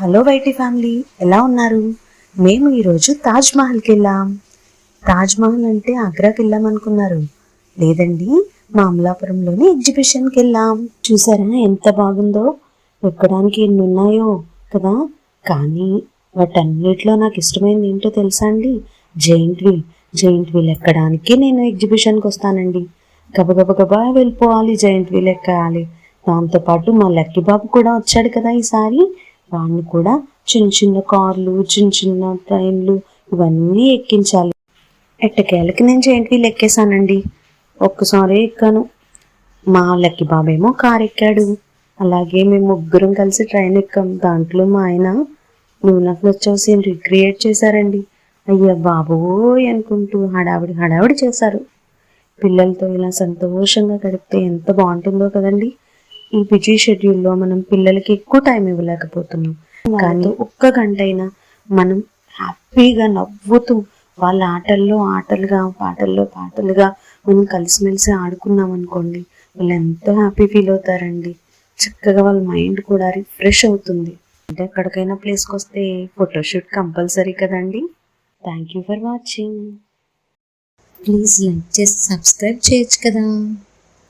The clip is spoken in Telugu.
హలో వైటీ ఫ్యామిలీ ఎలా ఉన్నారు? మేము ఈరోజు తాజ్ మహల్కి వెళ్ళాం. తాజ్ మహల్ అంటే ఆగ్రాకి వెళ్ళాం అనుకున్నారు. లేదండి మా అమలాపురంలోని ఎగ్జిబిషన్కి వెళ్ళాం. చూసారా ఎంత బాగుందో? ఎక్కడానికి ఎన్ని ఉన్నాయో కదా? కానీ వాటన్నిటిలో నాకు ఇష్టమైనది ఏంటో తెలుసా అండి? జైంట్ వీల్ జైంట్ వీల్ ఎక్కడానికి నేను ఎగ్జిబిషన్కి వస్తానండి. గబగబగబా వెళ్ళిపోవాలి జైంట్ వీల్ ఎక్కాలి. దాంతోపాటు మా లక్కీ బాబు కూడా వచ్చాడు కదా ఈసారి. వాడిని కూడా చిన్న చిన్న కార్లు చిన్న చిన్న ట్రైన్లు ఇవన్నీ ఎక్కించాలి. ఎట్టకేళ్ళకి నేను జైంట్ వీల్ ఎక్కేసానండి ఒక్కసారి ఎక్కాను. మా లక్కి బాబేమో కారు ఎక్కాడు అలాగే మేము ముగ్గురం కలిసి ట్రైన్ ఎక్కాం. దాంట్లో మా ఆయన నూనె ఫ్లెచ్ రిక్రియేట్ చేశారండి. అయ్యా బాబోయ్ అనుకుంటూ హడావిడి హడావిడి చేశారు. పిల్లలతో ఇలా సంతోషంగా గడిపితే ఎంత బాగుంటుందో కదండి. ఈ బిజీ షెడ్యూల్లో మనం పిల్లలకి ఎక్కువ టైం ఇవ్వలేకపోతున్నాం. కానీ ఒక్క గంట అయినా మనం హ్యాపీగా నవ్వుతూ వాళ్ళ ఆటల్లో ఆటలుగా పాటల్లో పాటలుగా మనం కలిసిమెలిసి ఆడుకున్నాం అనుకోండి వాళ్ళు ఎంతో హ్యాపీ ఫీల్ అవుతారండి. చక్కగా వాళ్ళ మైండ్ కూడా రిఫ్రెష్ అవుతుంది. అంటే ఎక్కడికైనా ప్లేస్కి వస్తే ఫోటోషూట్ కంపల్సరీ కదండి. Thank you for watching. Please like చేసి సబ్స్క్రైబ్ చేయొచ్చు కదా.